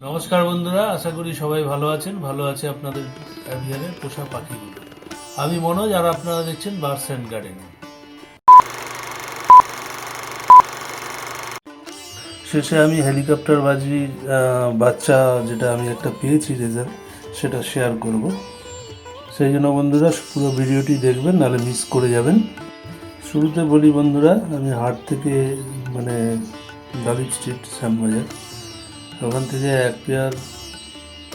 নমস্কার বন্ধুরা আশা করি সবাই ভালো আছেন। ভালো আছে আপনাদের অ্যাভিয়ারের পোষা পাখিগুলো। আমি মনোজ আর আপনারা দেখছেন বার্স অ্যান্ড গার্ডেন। শেষে আমি হেলিকপ্টার আহ, বাচ্চা যেটা আমি একটা পেয়েছি রেজাল্ট সেটা শেয়ার করব। সেই জন্য বন্ধুরা পুরো ভিডিওটি দেখবেন নাহলে মিস করে যাবেন। শুরুতে বলি বন্ধুরা আমি হাট থেকে মানে গালিব স্ট্রিট শ্যামবাজার। ওখান থেকে এক পেয়ার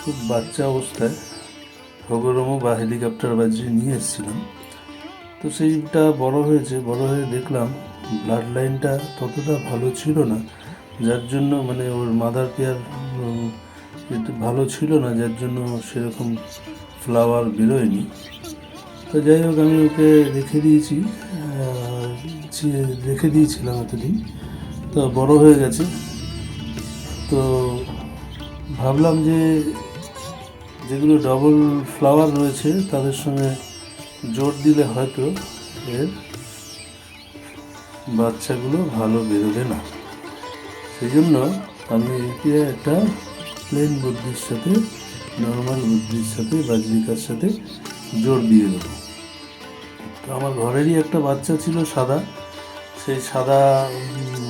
খুব বাচ্চা অবস্থায় হগরমো বা হেলিকপ্টার বাজিয়ে নিয়ে এসেছিলাম। তো সেইটা বড় হয়েছে, বড় হয়ে দেখলাম ব্লাড লাইনটা ততটা ভালো ছিল না। যার জন্য মানে ওর মাদার পেয়ার ভালো ছিল না, যার জন্য সেরকম ফ্লাওয়ার বেরোয়নি। তো যাই হোক, আমি ওকে রেখে দিয়েছি রেখে দিয়েছিলাম এতদিন। তো বড় হয়ে গেছে। তো ভাবলাম যে যেগুলো ডবল ফ্লাওয়ার রয়েছে, তাদের সঙ্গে জোর দিলে হয়তো এর বাচ্চাগুলো ভালো বেরোবে না। সেই জন্য আমি একে একটা প্লেন বুদ্ধির সাথে নর্মাল বুদ্ধির সাথে বাজরিকার সাথে জোর দিয়ে দেবো। তো আমার ঘরেরই একটা বাচ্চা ছিল সাদা। সেই সাদা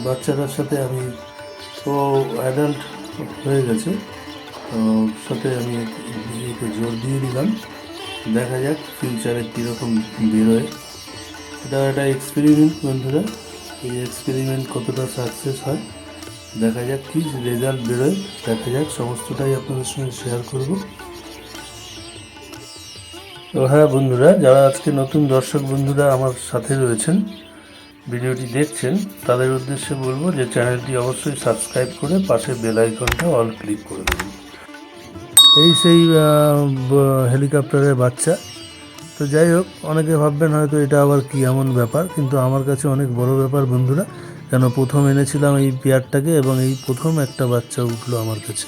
বাচ্চাটার সাথে আমি ও অ্যাডাল্ট হয়ে গেছে। তো সাথে আমি একে জোর দিয়ে দিলাম। দেখা যাক ফিউচারে কীরকম বেরোয়। এটা একটা এক্সপেরিমেন্ট বন্ধুরা। এই এক্সপেরিমেন্ট কতটা সাকসেস হয়, দেখা যাক কী রেজাল্ট বেরোয়। দেখা যাক, সমস্তটাই আপনাদের সঙ্গে শেয়ার করব। তো হ্যাঁ বন্ধুরা, যারা আজকে নতুন দর্শক বন্ধুরা আমার সাথে রয়েছেন ভিডিওটি দেখছেন, তাদের উদ্দেশ্যে বলব যে চ্যানেলটি অবশ্যই সাবস্ক্রাইব করে পাশে বেল আইকনটা অল ক্লিক করে দেবেন এই সেই হেলিকপ্টারের বাচ্চা। তো যাই হোক, অনেকে ভাববেন হয়তো এটা আবার কি এমন ব্যাপার, কিন্তু আমার কাছে অনেক বড় ব্যাপার বন্ধুরা, কেন প্রথম এনেছিলাম এই পেয়ারটাকে এবং এই প্রথম একটা বাচ্চা উঠল আমার কাছে।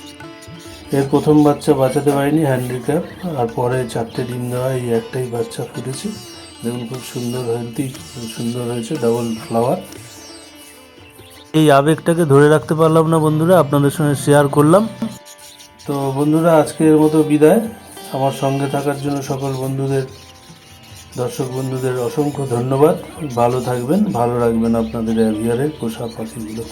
এর প্রথম বাচ্চা বাঁচাতে পারিনি, হ্যান্ডিক্যাপ, আর পরে চারটে ডিম দেওয়া, এই একটাই বাচ্চা ফুটেছে। দেখুন, খুব সুন্দর হেলদি সুন্দর হয়েছে ডাবল ফ্লাওয়ার এই আবেগটাকে ধরে রাখতে পারলাম না বন্ধুরা, আপনাদের সঙ্গে শেয়ার করলাম। তো বন্ধুরা, আজকের মতো বিদায়। আমার সঙ্গে থাকার জন্য সকল বন্ধুদের, দর্শক বন্ধুদের অসংখ্য ধন্যবাদ। ভালো থাকবেন, ভালো রাখবেন আপনাদের অ্যাভিয়ারের পোষা পাখিগুলো